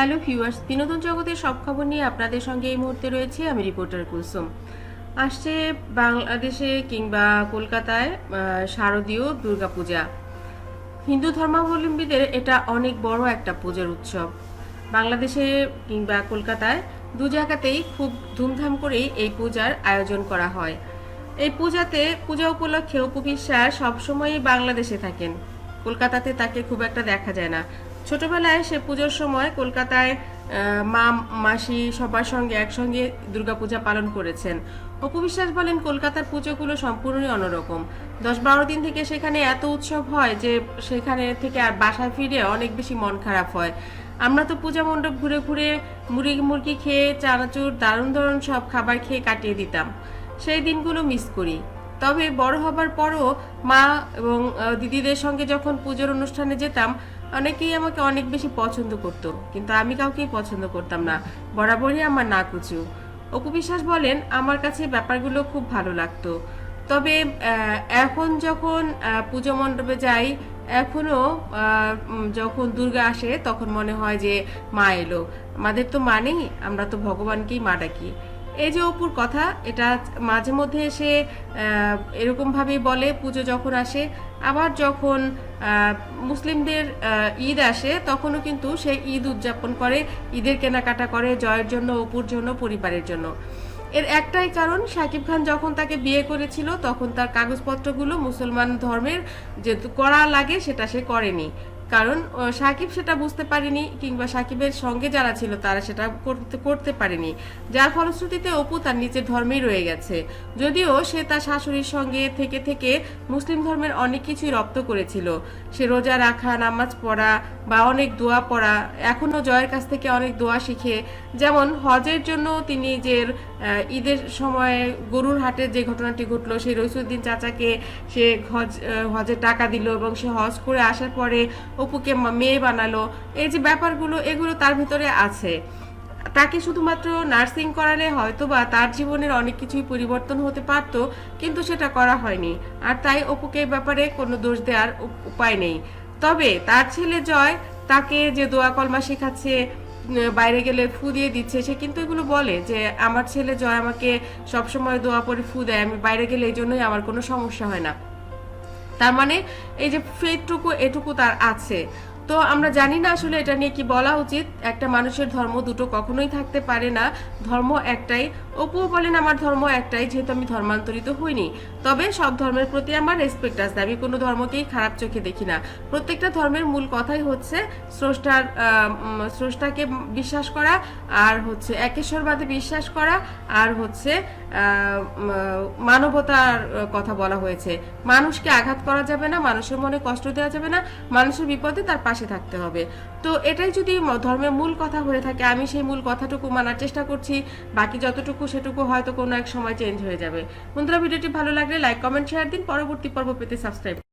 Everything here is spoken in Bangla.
হ্যালো ভিউয়ার্স, বিনোদন জগতের সব খবর নিয়ে আপনাদের সঙ্গে এই মুহূর্তে রয়েছে আমি রিপোর্টার কুলসুম। আসছে বাংলাদেশে কিংবা কলকাতায় শারদীয় দুর্গাপূজা। হিন্দু ধর্মাবলম্বীদের এটা অনেক বড় একটা পূজার উৎসব। বাংলাদেশে কিংবা কলকাতায় দু জায়গাতেই খুব ধুমধাম করেই এই পূজার আয়োজন করা হয়। এই পূজাতে, পূজা উপলক্ষে উপবিশ্বাস সবসময়ই বাংলাদেশে থাকেন। কলকাতাতে তাকে খুব একটা দেখা যায় না। ছোটবেলায় সে পুজোর সময় কলকাতায় মা, মাসি সবার সঙ্গে একসঙ্গে দুর্গাপূজা পালন করেছেন। অপবিশ্বাস বলেন, কলকাতার পুজোগুলো সম্পূর্ণই অন্যরকম। দশ বারো দিন থেকে সেখানে এত উৎসব হয় যে সেখানে থেকে আর বাসায় ফিরে অনেক বেশি মন খারাপ হয়। আমরা তো পূজা মণ্ডপ ঘুরে ঘুরে মুরগি মুরগি খেয়ে চানাচুর, দারুণ দারুণ সব খাবার খেয়ে কাটিয়ে দিতাম। সেই দিনগুলো মিস করি। তবে বড় হবার পরও মা এবং দিদিদের সঙ্গে যখন পুজোর অনুষ্ঠানে যেতাম অনেকেই আমাকে অনেক বেশি পছন্দ করত কিন্তু আমি কাউকেই পছন্দ করতাম না। বরাবরই আমার না কুচু। অপু বিশ্বাস বলেন আমার কাছে ব্যাপারগুলো খুব ভালো লাগতো। তবে এখন যখন পুজো মণ্ডপে যাই এখনও আহ, উম, যখন দুর্গা আসে তখন মনে হয় যে মা এলো। আমাদের তো মা নেই আমরা তো ভগবানকেই মা ডাকি। এই যে অপুর কথা এটা মাঝে মধ্যে এসে আহ, এরকম ভাবেই বলে পুজো যখন আসে আবার যখন মুসলিমদের ঈদ আসে, তখনও কিন্তু সে ঈদ উদযাপন করে, ঈদের কেনাকাটা করে জয়ের জন্য, অপুর জন্য, পরিবারের জন্য। এর একটাই কারণ শাকিব খান যখন তাকে বিয়ে করেছিল, তখন তার কাগজপত্রগুলো মুসলমান ধর্মের যে করা লাগে, সেটা সে করেনি। কারণ সাকিব সেটা বুঝতে পারেনি কিংবা সাকিবের সঙ্গে যারা ছিল তারা সেটা করতে করতে পারেনি। যার ফলশ্রুতিতে অপু তার নিজের ধর্মেই রয়ে গেছে। যদিও সে তার শাশুড়ির সঙ্গে থেকে থেকে মুসলিম ধর্মের অনেক কিছুই রপ্ত করেছিল। সে রোজা রাখা, নামাজ পড়া বা অনেক দোয়া পড়া, এখনও জয়ের কাছ থেকে অনেক দোয়া শিখে। যেমন হজের জন্য তিনি যে ঈদের সময় গরুর হাটের যে ঘটনাটি ঘটলো, সেই রইসুদ্দিন চাচাকে সে হজ হজের টাকা দিল এবং সে হজ করে আসার পরে অপুকে মেয়ে বানালো। এই যে ব্যাপারগুলো, এগুলো তার ভিতরে আছে। তাকে শুধুমাত্র নার্সিং করালে হয়তো বা তার জীবনের অনেক কিছুই পরিবর্তন হতে পারত, কিন্তু সেটা করা হয়নি। আর তাই অপুকে ব্যাপারে কোনো দোষ দেওয়ার উপায় নেই। তবে তার ছেলে জয় তাকে যে দোয়া কলমা শেখাচ্ছে বাইরে গেলে ফু দিয়ে দিচ্ছে, সে কিন্তু এগুলো বলে যে, আমার ছেলে জয় আমাকে সবসময় দোয়া পরে ফু দেয়। আমি বাইরে গেলে এই জন্যই আমার কোনো সমস্যা হয় না। তার মানে এই যে ফেটটুকু এটুকু তার আছে। তো আমরা জানি না আসলে এটা নিয়ে কি বলা উচিত। একটা মানুষের ধর্ম দুটো কখনোই থাকতে পারে না। ধর্ম একটাই। অপুও বলেন, আমার ধর্ম একটাই, যেহেতু আমি ধর্মান্তরিত হইনি। তবে সব ধর্মের প্রতি আমার রেসপেক্ট আছে। আমি কোনো ধর্মকেই খারাপ চোখে দেখি না। প্রত্যেকটা ধর্মের মূল কথাই হচ্ছে স্রষ্টার স্রষ্টাকে বিশ্বাস করা, আর হচ্ছে একেশ্বরবাদে বিশ্বাস করা, আর হচ্ছে মানবতার কথা বলা হয়েছে। মানুষকে আঘাত করা যাবে না, মানুষের মনে কষ্ট দেওয়া যাবে না। মানুষের বিপদে তার পাশে থাকতে হবে। তো এটাই যদি ধর্মের মূল কথা হয়ে থাকে, আমি সেই মূল কথাটুকু মানার চেষ্টা করছি। বাকি যতটুকু সেটুকু হয়তো কোনো এক সময় চেঞ্জ হয়ে যাবে। বন্ধুরা, ভিডিওটি ভালো লাগলে লাইক কমেন্ট শেয়ার দিন। পরবর্তী পর্ব পেতে সাবস্ক্রাইব